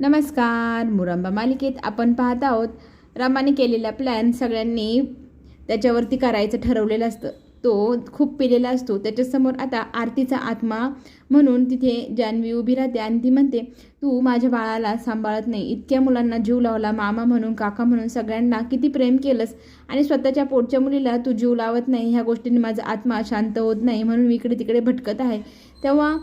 नमस्कार मुरंबा मालिकेत आपण पाहत आहोत रामाने केलेला प्लॅन सगळ्यांनी त्याच्यावरती करायचं ठरवलेलं असतं. तो खूप पिलेला असतो. त्याच्यासमोर आता आरतीचा आत्मा म्हणून तिथे जान्हवी उभी राहते आणि ती म्हणते तू माझ्या बाळाला सांभाळत नाही. इतक्या मुलांना जीव लावला मामा म्हणून काका म्हणून सगळ्यांना किती प्रेम केलंस आणि स्वतःच्या पोटच्या मुलीला तू जीव लावत नाही. ह्या गोष्टींनी माझा आत्मा शांत होत नाही म्हणून मी इकडे तिकडे भटकत आहे. तेव्हा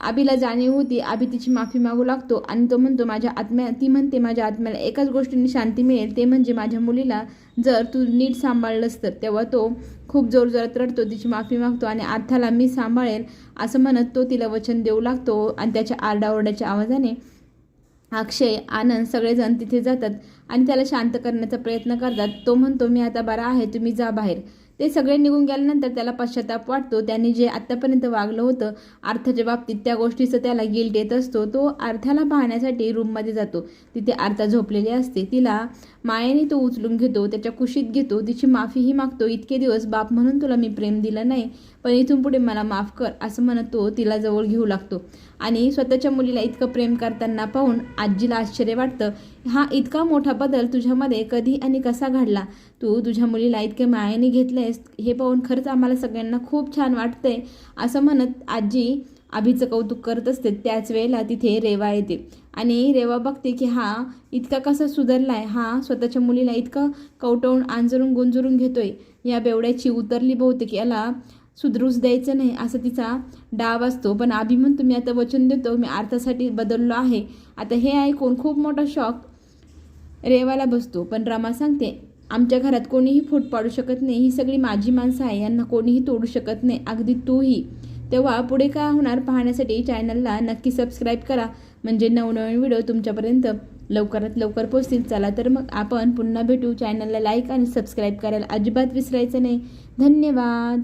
आबीला जाणीव होती. आबी तिची माफी मागू लागतो आणि तो म्हणतो माझ्या आत्म्या ती म्हणते माझ्या आत्म्याला एकाच गोष्टीने शांती मिळेल. ते म्हणजे माझ्या मुलीला जर तू नीट सांभाळलंस तर. तेव्हा तो खूप जोरजोरात रडतो तिची माफी मागतो आणि अर्थाला मी सांभाळेल. असं म्हणत तो तिला वचन देऊ लागतो आणि त्याच्या आरडाओरड्याच्या आवाजाने अक्षय आनंद सगळेजण तिथे जातात आणि त्याला शांत करण्याचा प्रयत्न करतात. तो म्हणतो मी आता बरा आहे. तुम्ही जा बाहेर. ते सगळे निघून गेल्यानंतर त्याला पश्चाताप वाटतो. त्याने जे आत्तापर्यंत वागलं होतं अर्थाच्या बाबतीत त्या गोष्टीचं त्याला गिल्ट येत असतो. तो अर्थाला पाहण्यासाठी रूममध्ये जातो. तिथे अर्था झोपलेली असते. तिला मायेने तो उचलून घेतो त्याच्या कुशीत घेतो. तिची माफीही मागतो. इतके दिवस बाप म्हणून तुला मी प्रेम दिलं नाही पण इथून पुढे मला माफ कर असं म्हणत तो तिला जवळ घेऊ लागतो. आणि स्वतःच्या मुलीला इतकं प्रेम करताना पाहून आजीला आश्चर्य वाटतं. हा इतका मोठा बदल तुझ्यामध्ये कधी आणि कसा घडला? तू तुझ्या मुलीला इतके मायाने घेतलेस हे पाहून खरंच आम्हाला सगळ्यांना खूप छान वाटतंय असं म्हणत आजी आभीचं कौतुक करत असते. त्याच वेळेला तिथे रेवा येते आणि रेवा बघते की हा इतका कसा सुधारलाय हा स्वतःच्या मुलीला इतकं कवटवून आंजरून गुंजरून घेतोय. या बेवड्याची उतरली बहुतेक याला सुधरूच द्यायचं नाही असं तिचा डाव असतो. पण आभी म्हणतो मी आता वचन देतो मी अर्थासाठी बदललो आहे. आता हे ऐकून खूप मोठा शॉक रेवाला बसतो. पण रमा सांगते आमच्या घरात कोणीही फूट पाडू शकत नाही. ही सगळी माझी माणसं आहे. यांना कोणीही तोडू शकत नाही. अगदी तूही. तेव्हा पुढे काय होणार पाहण्यासाठी चॅनलला नक्की सबस्क्राईब करा. म्हणजे नवनवीन व्हिडिओ तुमच्यापर्यंत लवकरात लवकर पोचतील चला तर मग आपण पुन्हा भेटू. चॅनलला लाईक आणि सबस्क्राईब करायला अजिबात विसरायचं नाही. धन्यवाद.